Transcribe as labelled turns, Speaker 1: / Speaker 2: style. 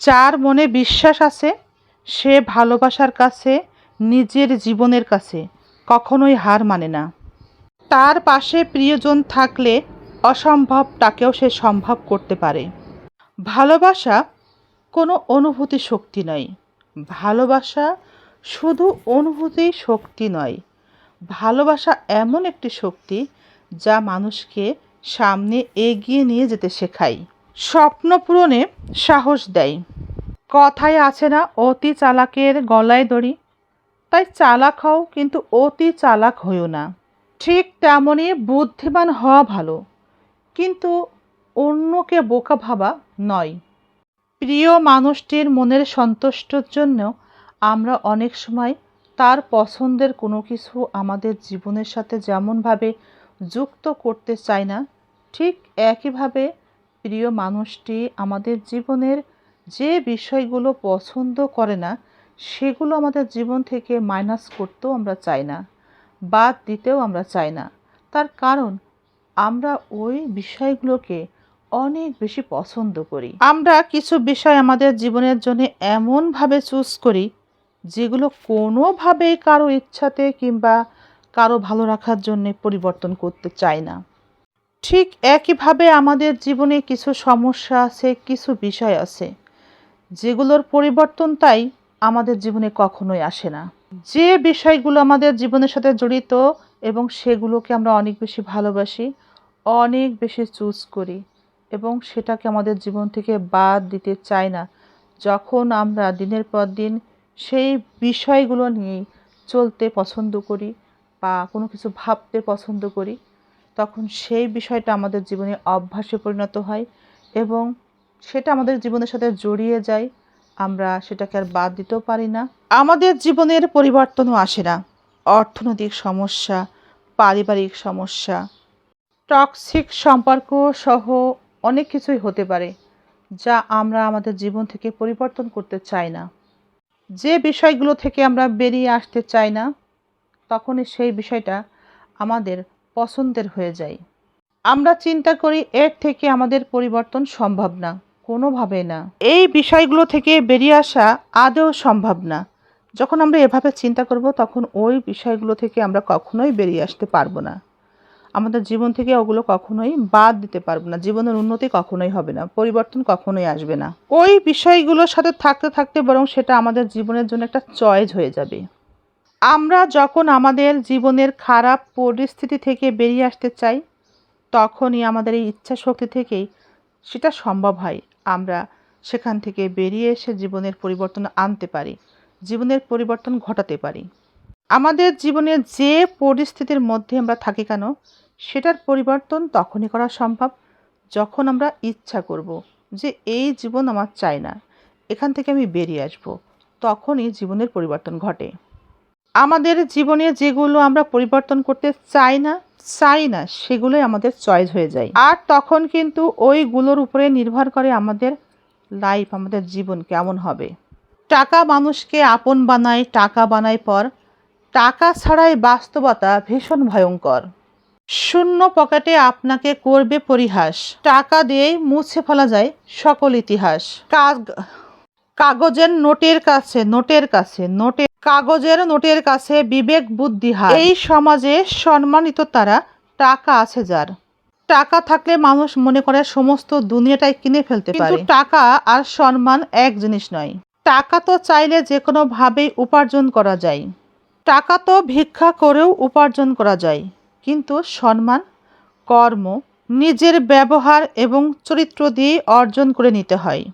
Speaker 1: যার মনে বিশ্বাস আছে, সে ভালোবাসার কাছে, নিজের জীবনের কাছে কখনোই হার মানে না। তার পাশে প্রিয়জন থাকলে অসম্ভবটাকেও সে সম্ভব করতে পারে। ভালোবাসা কোনো অনুভূতি শক্তি নয়। ভালোবাসা শুধু অনুভূতি শক্তি নয়। ভালোবাসা এমন একটি শক্তি যা মানুষকে সামনে এগিয়ে নিয়ে যেতে শেখায়। স্বপ্ন পূরণে সাহস দেয়। কথায় আছে না, অতি চালাকের গলায় দড়ি। তাই চালাক হও, কিন্তু অতি চালাক হইও না। ঠিক তেমনই বুদ্ধিমান হওয়া ভালো, কিন্তু অন্যকে বোকা ভাবা নয়। প্রিয় মানুষটির মনের সন্তুষ্টর জন্য আমরা অনেক সময় তার পছন্দের কোনো কিছু আমাদের জীবনের সাথে যেমনভাবে যুক্ত করতে চাই না, ঠিক একইভাবে প্রিয় মানুষটি আমাদের জীবনের যে বিষয়গুলো পছন্দ করে না, সেগুলো আমাদের জীবন থেকে মাইনাস করতেও আমরা চাই না, বাদ দিতেও আমরা চাই না। তার কারণ, আমরা ওই বিষয়গুলোকে অনেক বেশি পছন্দ করি। আমরা কিছু বিষয় আমাদের জীবনের জন্য এমনভাবে চুজ করি, যেগুলো কোনোভাবেই কারও ইচ্ছাতে কিংবা কারও ভালো রাখার জন্য পরিবর্তন করতে চাই না। ঠিক একইভাবে আমাদের জীবনে কিছু সমস্যা আছে, কিছু বিষয় আছে। যেগুলোর পরিবর্তন তাই আমাদের জীবনে কখনোই আসে না। যে বিষয়গুলো আমাদের জীবনের সাথে জড়িত এবং সেগুলোকে আমরা অনেক বেশি ভালোবাসি, অনেক বেশি চুজ করি এবং সেটাকে আমাদের জীবন থেকে বাদ দিতে চাই না। যখন আমরা দিনের পর দিন সেই বিষয়গুলো নিয়েই চলতে পছন্দ করি বা কোনো কিছু ভাবতে পছন্দ করি তখন সেই বিষয়টা আমাদের জীবনে অভ্যাসে পরিণত হয় এবং সেটা আমাদের জীবনের সাথে জড়িয়ে যায়। আমরা সেটাকে আর বাদ দিতেও পারি না। আমাদের জীবনের পরিবর্তনও আসে না। অর্থনৈতিক সমস্যা, পারিবারিক সমস্যা টক্সিক সম্পর্ক সহ অনেক কিছুই হতে পারে যা আমরা আমাদের জীবন থেকে পরিবর্তন করতে চাই না। যে বিষয়গুলো থেকে আমরা বেরিয়ে আসতে চাই না, তখনই সেই বিষয়টা আমাদের পছন্দের হয়ে যায়। আমরা চিন্তা করি এর থেকে আমাদের পরিবর্তন সম্ভব না কোনোভাবে না। এই বিষয়গুলো থেকে বেরিয়ে আসা আদৌ সম্ভব না। যখন আমরা এভাবে চিন্তা করব, তখন ওই বিষয়গুলো থেকে আমরা কখনোই বেরিয়ে আসতে পারব না। আমাদের জীবন থেকে ওগুলো কখনোই বাদ দিতে পারব না। জীবনের উন্নতি কখনোই হবে না, পরিবর্তন কখনোই আসবে না। ওই বিষয়গুলোর সাথে থাকতে থাকতে বরং সেটা আমাদের জীবনের জন্য একটা চয়েস হয়ে যাবে। আমরা যখন আমাদের জীবনের খারাপ পরিস্থিতি থেকে বেরিয়ে আসতে চাই, তখনই আমাদের এই ইচ্ছা শক্তি থেকেই সেটা সম্ভব হয় আমরা সেখান থেকে বেরিয়ে এসে জীবনের পরিবর্তন আনতে পারি, জীবনের পরিবর্তন ঘটাতে পারি। আমাদের জীবনে যে পরিস্থিতির মধ্যে আমরা থাকি কেন, সেটার পরিবর্তন তখনই করা সম্ভব যখন আমরা ইচ্ছা করব যে এই জীবন আমার চাই না, এখান থেকে আমি বেরিয়ে আসব, তখনই জীবনের পরিবর্তন ঘটে। আমাদের জীবনে যেগুলো আমরা পরিবর্তন করতে চাই না চাই না, সেগুলোই আমাদের চয়েস হয়ে যায়। আর তখন কিন্তু ওইগুলোর উপরে নির্ভর করে আমাদের লাইফ আমাদের জীবন কেমন হবে। টাকা মানুষকে আপন বানায়, টাকা বানায় পর টাকা ছাড়াই বাস্তবতা ভীষণ ভয়ঙ্কর। শূন্য পকেটে আপনাকে করবে পরিহাস। টাকা দিয়েই মুছে ফেলা যায় সকল ইতিহাস। কাগ- কাগজের নোটের কাছে নোটের কাছে নোটে কাগজের নোটের কাছে বিবেক বুদ্ধি হার এই সমাজে সম্মানিত তারা টাকা আছে যার। টাকা থাকলে মানুষ মনে করে সমস্ত দুনিয়াটাই কিনে ফেলতে পারে। টাকা আর সম্মান এক জিনিস নয়। টাকা তো চাইলে যে কোনো ভাবেই উপার্জন করা যায়। টাকা তো ভিক্ষা করেও উপার্জন করা যায়। কিন্তু সম্মান, কর্ম, নিজের ব্যবহার এবং চরিত্র দিয়ে অর্জন করে নিতে হয়।